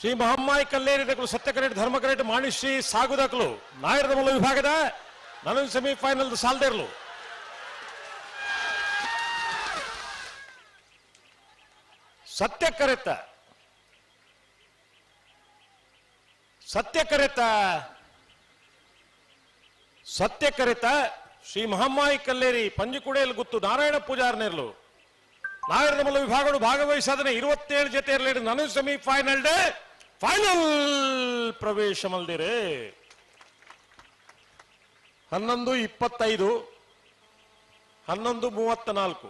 ಶ್ರೀ ಮಹಮ್ಮಾಯಿ ಕರೆಟ್ ಸತ್ಯಕರೆಟ್ ಧರ್ಮಕರೆಟ್ ಮಾಣಿಶ್ರೀ ಸಾಗುದಕಲು ನಾಯರದ ಮೊಲ ವಿಭಾಗದ ನನಗೆ ಸೆಮಿಫೈನಲ್ ಸಾಲ್ದೇರ್ಲು. ಸತ್ಯ ಕರೆತ ಸತ್ಯ ಕರೆತ ಸತ್ಯ ಕರೆತ ಶ್ರೀ ಮಹಮ್ಮಾಯಿ ಕಲ್ಲೇರಿ ಪಂಜಿಕುಡೆಯಲ್ಲಿ ಗುತ್ತು ನಾರಾಯಣ ಪೂಜಾರ್ನೇರ್ಲು. ನಾಗರದ ವಿಭಾಗ ವಿಭಾಗಗಳು ಭಾಗವಹಿಸಾದನೆ ಇರುವತ್ತೇಳು ಜೊತೆ ಇರಲಿ. ನನು ಸೆಮಿಫೈನಲ್ ಡೇ. ಫೈನಲ್ ಪ್ರವೇಶ ಮಲ್ದಿರೆ. ಹನ್ನೊಂದು ಇಪ್ಪತ್ತೈದು, ಹನ್ನೊಂದು ಮೂವತ್ತ ನಾಲ್ಕು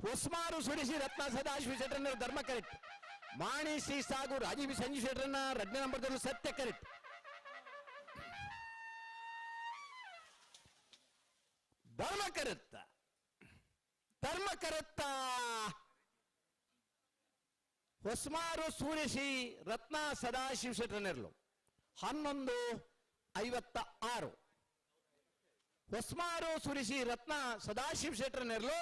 ಉಸ್ಮಾರು ಸುಡಿಸಿ ರತ್ನ ಸದಾಶಿವ ಶೆಟ್ಟರನ್ನ ಧರ್ಮ ಕರೆಕ್ಟ್ ಮಾಣಿ ಶ್ರೀ ಸಾಗು ರಾಜೀವ್ ಸಂಜೀವ್ ಶೆಟ್ಟರನ್ನ ರಜ್ಞ ನಂಬರ್ ಸತ್ಯ ಕರೆಕ್ಟ್ ಧರ್ಮ ಕರೆತ್ತ ಧರ್ಮ ಕರೆತ್ತ ಹೊಸ್ಮಾರು ಸೂರಿಸಿ ರತ್ನ ಸದಾಶಿವ ಶೆಟ್ಟರನ್ನೆರಲು ಹನ್ನೊಂದು ಐವತ್ತ ಆರು ಹೊಸ್ಮಾರು ಸುರಿಸಿ ರತ್ನ ಸದಾಶಿವ ಶೆಟ್ಟರನ್ನೆರಲು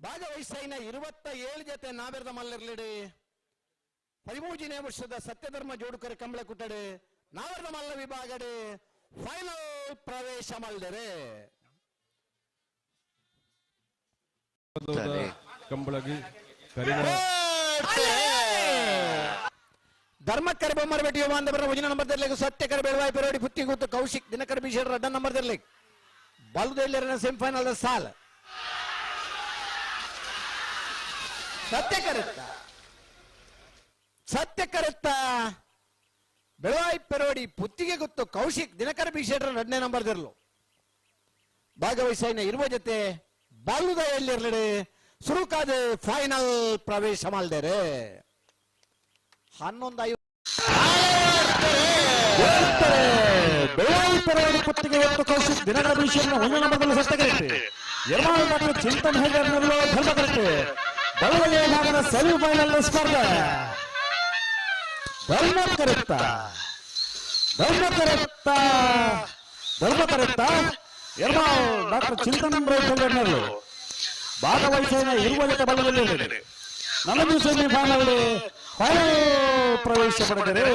ಭಾಗವಹಿಸೈನ ಇರುವತ್ತ ಏಳು ಜೊತೆ ನಾವೆರದ ಮಲ್ಲರ್ಲಿಡಿ. ಹದಿಮೂಜಿನೇ ವರ್ಷದ ಸತ್ಯಧರ್ಮ ಜೋಡುಕರ ಕಂಬಳ ಕುಟ್ಟಡೆ ನಾವೆರದ ಮಲ್ಲ ವಿಭಾಗಡೆ ಫೈನಲ್ ಪ್ರವೇಶ ಮಲ್ದರೆ. ಕಂಬಳಗಿ ಕರೆ ಧರ್ಮಕ್ಕರ ಬೊಮ್ಮರ ಬೆಟ್ಟಿಯ ಬಾಂಧವರ ಭಜನ ನಂಬರ್ ದರ್ಲಿಕ್ಕೆ ಸತ್ಯಕರ ಬೆಳವಾಯಿ ಪೆರೋಡಿ ಪುತ್ತಿ ಕೂತು ಕೌಶಿಕ್ ದಿನಕರ ಬಿಷೇರ್ ಅಡ್ಡ ನಂಬರ್ ತರಲಿಕ್ಕೆ. ಬಲುದೆಲ್ಲರನ ಸೆಮಿಫೈನಲ್ ಸಾಲ. ಸತ್ಯಕರುತ್ತ ಸತ್ಯಕರುತ್ತ ಬೆಳವಾಯಿ ಪೆರೋಡಿ ಪುತ್ತಿಗೆ ಗೊತ್ತು ಕೌಶಿಕ್ ದಿನಕರ ಬಿಷೇಟ್ರ ಎರಡನೇ ನಂಬರ್ ತರಲು. ಭಾಗವಹಿಸಿನ ಇರುವ ಜೊತೆ ಬಾಲುದ ಎಲ್ಲಿರಲಿ ಸುರುಕಾದ ಫೈನಲ್ ಪ್ರವೇಶ ಮಾಡಿದರೆ. ಹನ್ನೊಂದು ಐವತ್ತು ಪುತ್ತಿಗೆ ಮತ್ತು ಕೌಶಿಕ್ ದಿನಗಳ ವಿಷಯವನ್ನು ಒಂದು ನಂಬರ್ದಲ್ಲಿ ಸತ್ಯಕರೆಕ್ಟ್ ಎರಡನೇ ಡಾಕ್ಟರ್ ಚಿಂತನ್ ಹೆಗರ್ನಲ್ಲೂ ಧರ್ಮ ಕರೆಕ್ಟ್ ಬಲಗೈಯ ಭಾಗದ ಸೆಮಿಫೈನಲ್ ಸ್ಪರ್ಧೆ. ಧರ್ಮ ಕರೆಕ್ಟ ಧರ್ಮ ಎರಡು ಡಾಕ್ಟರ್ ಚಿಂತನ್ ಹೆಗರ್ನಲ್ಲೂ ಭಾಗವಹಿಸಿದ ಇರುವ ಜೊತೆ ಬಲದಲ್ಲಿ ನಲವತ್ತು ಸೆಮಿಫೈನಲ್ ಫೈನಲ್ ಪ್ರವೇಶ ಪಡೆದರೆ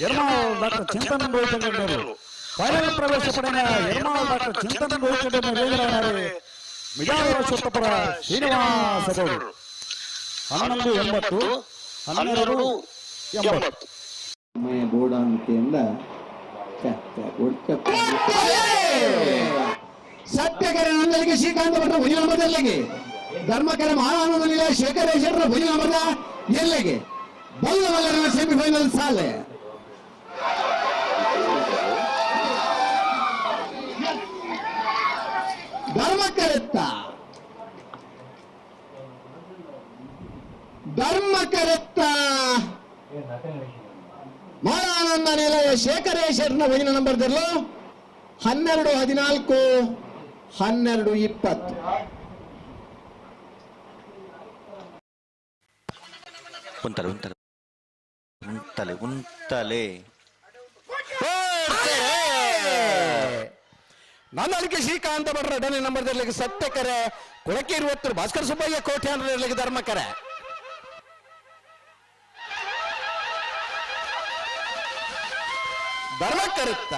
ಎರ್ಮಾಳ್ ಡಾಕ್ಟರ್ ಚಿಂತನ್ ಗೋವಿಂದರು ಫೈನಲ್ ಪ್ರವೇಶ ಪಡೆದ ಎರ್ಮಾಳ್ ಡಾಕ್ಟರ್ ಚಿಂತನ್ ವೇಗರಾದರೆ ಮಿಜಾವರ ಸುತ್ತಪುರ ಶ್ರೀನಿವಾಸ ಗೌಡರು ಹನ್ನೊಂದು ಎಂಬತ್ತು ಹನ್ನೆರಡು ಎಂಬತ್ತು. ಬೋಡ ಅಂತೆಯಿಂದ ಸತ್ಯಕರ ನಂದಲಿಗೆ ಶ್ರೀಕಾಂತ ಭಟ್ರ ಭುಜನ ಬದಲಿಗೆ ಧರ್ಮಕರ ಮಹಾನಂದನಿಗೆ ಶೇಖರೇಶ್ವರ ಭುಜನ ಬದ ಎಲ್ಲಿಗೆ ಬಲ್ಲವಲ್ಲರ ಸೆಮಿಫೈನಲ್ ಸಾಲೆ. ಧರ್ಮಕರೆತ್ತ. ಧರ್ಮಕರೆತ್ತ. ಮಹಾನಂದ ನಿಲಯ ಶೇಖರೇಶ್ವರನ ಭಜನೆ ನಂಬರ್ ತರಲು ಹನ್ನೆರಡು ಹದಿನಾಲ್ಕು ಹನ್ನೆರಡು ಇಪ್ಪತ್ತು. ಉಂತಲೆ ಉಂತಲೆ ಉಂತಲೆ ಉಂತಲೆ ಅಡಿಕೆ ಶ್ರೀಕಾಂತ ಭಟ್ರ ಎರಡನೇ ಸತ್ಯ ಸತ್ಯಕರೆ ಕೊಳಕೆ ಇರುವತ್ತರು ಭಾಸ್ಕರ್ ಸುಬ್ಬಯ್ಯ ಕೋಟೆ ಅಂದ್ರೆ ಕರುತ್ತ?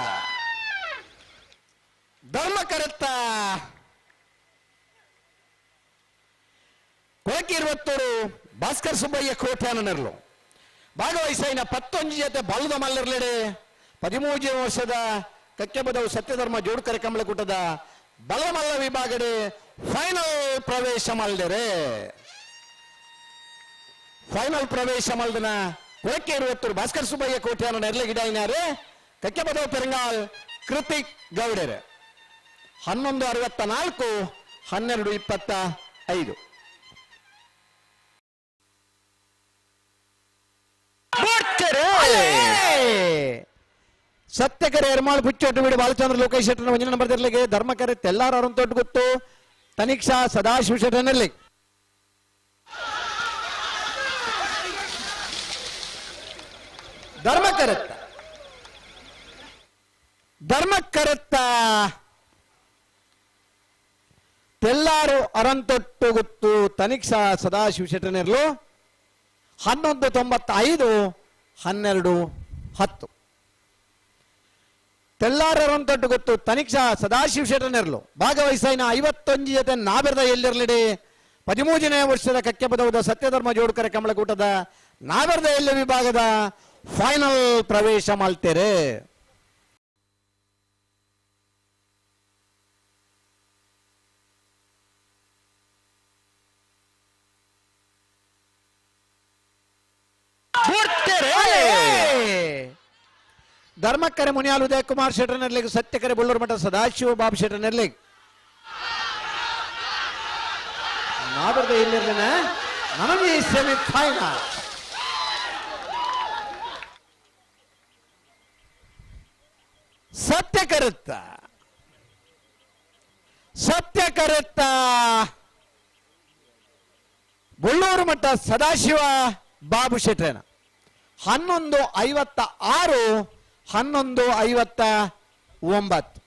ಧರ್ಮ ಕರುತ್ತ? ಕೊಳಕೆ ಇರುವತ್ತೂರು ಭಾಸ್ಕರ್ ಸುಬ್ಬಯ್ಯ ಕೋಟ್ಯಾನನರ್ಲು ಭಾಗವಹಿಸಿನ ಪತ್ತೊಂದು ಜೊತೆ ಬಲದ ಮಲ್ಲರ್ಲೆಡೆ ಪದಿಮೂಜು ವರ್ಷದ ಕಕ್ಕೆಬದವು ಸತ್ಯಧರ್ಮ ಜೋಡ್ಕರೆ ಕಮಲಕೂಟದ ಬಲಮಲ್ಲ ವಿಭಾಗಡೆ ಫೈನಲ್ ಪ್ರವೇಶ ಮಲ್ದರೆ. ಫೈನಲ್ ಪ್ರವೇಶ ಮಲ್ದನ ಕೊಳಕೆ ಇರುವತ್ತೂರು ಭಾಸ್ಕರ್ ಸುಬ್ಬಯ್ಯ ಕೋಟೆ ಗಿಡ ನೆರಳಿಗಿಡಾಯಿನಾರೆ ಕಕ್ಕೆಬದವು ಪೆರಂಗಾಲ್ ಕೃತಿಕ್ ಗೌಡರ್. ಹನ್ನೊಂದು ಅರವತ್ತ ನಾಲ್ಕು ಹನ್ನೆರಡು ಇಪ್ಪತ್ತ ಐದು. ಸತ್ಯಕರೆ ಎರ್ಮಾಳ್ ಪುಚ್ಚೋಟು ಬಿಡಿ ಬಾಲಚಂದ್ರ ಲೋಕೇಶ್ ಶೆಟ್ಟರ್ ಒಂಜನ ನಂಬರ್ ತೆರಲಿಗೆ ಧರ್ಮಕರೆ ತೆಲ್ಲಾರು ತೊಟ್ಟು ಗೊತ್ತು ತನಿಕ್ಷಾ ಸದಾಶಿವ ಶೆಟ್ಟರ್ನಲ್ಲಿ ಧರ್ಮಕರತ್ತ ಧರ್ಮಕ್ಕರತ್ತ. ತೆಲ್ಲಾರು ಅರಂತೊಟ್ಟು ಗೊತ್ತು ತನಿಕ್ಷಾ ಸದಾಶಿವ ಶೆಟ್ಟನಿರ್ಲು ಹನ್ನೊಂದು ತೊಂಬತ್ತೈದು, ಹನ್ನೆರಡು, ಹತ್ತು. ತೆಲ್ಲಾರರಂತೊಟ್ಟು ಗೊತ್ತು ತನಿಕ್ಷಾ ಸದಾಶಿವ ಶೆಟ್ಟನಿರ್ಲು ಭಾಗವಹಿಸಿನ ಐವತ್ತೊಂದು ಜೊತೆ ನಾಬೆರದ ಎಲ್ಲಿರಲಿಡಿ? ಪದಿಮೂರನೇ ವರ್ಷದ ಕಕ್ಕೆ ಪದವದ ಸತ್ಯಧರ್ಮ ಜೋಡ್ಕರ ಕಮಲಕೂಟದ ನಾಬೆರದ ಎಲ್ಲಿ ವಿಭಾಗದ ಫೈನಲ್ ಪ್ರವೇಶ ಮಾಡ್ತೇರೆ ಧರ್ಮಕ್ಕರೆ ಮುನಿಯಾಲ್ ಉದಯ ಕುಮಾರ್ ಶೆಟ್ಟರ್ ನೆರ್ಲಿಗ್ ಸತ್ಯಕರೆ ಬಳ್ಳೂರು ಮಠ ಸದಾಶಿವ ಬಾಬು ಶೆಟ್ಟರ್ ನೆರ್ಲಿಗ್ ನಾಬರ್ದ ಇಲ್ಲಿರ್ಲಿನ ನಮಗೆ ಸೆಮಿ ಫೈನಲ್ ಸತ್ಯ ಕರುತ್ತ. ಸತ್ಯ ಕರುತ್ತ. ಬಳ್ಳೂರು ಮಠ ಸದಾಶಿವ ಬಾಬು ಶೆಟ್ಟರನ. ಹನ್ನೊಂದು ಐವತ್ತ ಆರು ಹನ್ನೊಂದು ಐವತ್ತ ಒಂಬತ್ತು.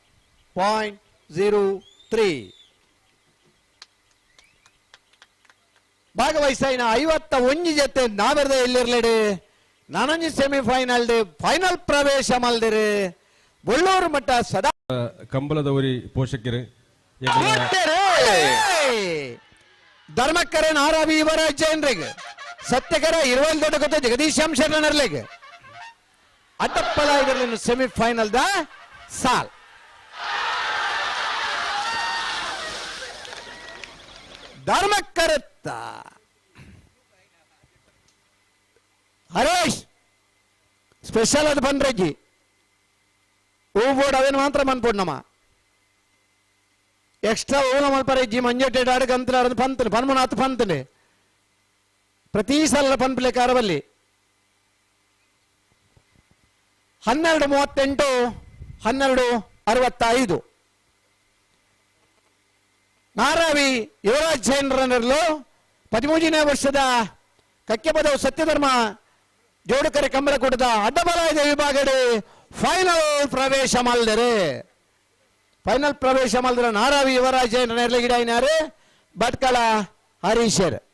ಪಾಯಿಂಟ್ ಝೀರೋ ತ್ರೀ ಭಾಗವಹಿಸಿನ ಐವತ್ತ ಒಂಜಿ ಜೊತೆ ನಾವೆರ್ದ ಎಲ್ಲಿರ್ಲೇಡಿ? ನಾನೊಂಜಿ ಸೆಮಿಫೈನಲ್ ಫೈನಲ್ ಪ್ರವೇಶ ಮಲ್ದಿರಿ. ಬಳ್ಳೂರು ಮಠ ಸದಾ ಕಂಬಳದವರಿ ಪೋಷಕರು ಧರ್ಮಕ್ಕರೆ ನಾರಾವಿ ಇವರ ಜೈನರಿಗೆ ಸತ್ಯಕರ ಇರುವಲ್ ದೊಡ್ಡ ಜಗದೀಶ್ ಶರಣರ್ಲಿಗೆ ಅಡ್ಡಪ್ಪಲ ಇದರಲ್ಲಿ ಸೆಮಿಫೈನಲ್ ದ ಸಾಲ್. ಧರ್ಮಕ್ಕರತ್ತ ಹರೇಶ್ ಸ್ಪೆಷಲ್ ಅದು ಬಂದ್ರಜ್ಜಿ ಹೂ ಬೋರ್ಡ್, ಅದೇನು ಮಾತ್ರ ಬಂದ್ಬೋಡ್ ನಮ್ಮ. ಎಕ್ಸ್ಟ್ರಾ ಓಲ ಮಲ್ಪರ ಇಜ್ಜಿ ಮಂಜೆಟ್ಟೆ ಆಡ ಗಂತಲ ಆಡದು ಪಂತನೆ, ಪನ್ಮನಾಥ್ ಪಂತನೆ. ಪ್ರತಿ ಸಲ ಪನ್ಪಲೆ ಕಾರವಲ್ಲಿ. ಹನ್ನೆರಡು ಮೂವತ್ತೆಂಟು, ಹನ್ನೆರಡು ಅರವತ್ತೈದು. ನಾರಾವಿ ಯುವರಾಜ್ ಜೈನರನ್ನರಲು ಪದಿಮೂರನೇ ವರ್ಷದ ಕಕ್ಕೆಪದವು ಸತ್ಯಧರ್ಮ ಜೋಡುಕರೆ ಕಂಬಳಕೂಟದ ಅಡ್ಡಬಲಾಯದ ವಿಭಾಗಡೆ ಫೈನಲ್ ಪ್ರವೇಶ ಮಾಡಿದರೆ ಫೈನಲ್ ಪ್ರವೇಶ ಮಾಡಿದ್ರೆ ನಾರಾವಿ ಯುವರಾಜ್ ಜೈನರ ಗಿಡ ಭಟ್ಕಳ ಹರೀಶರ್.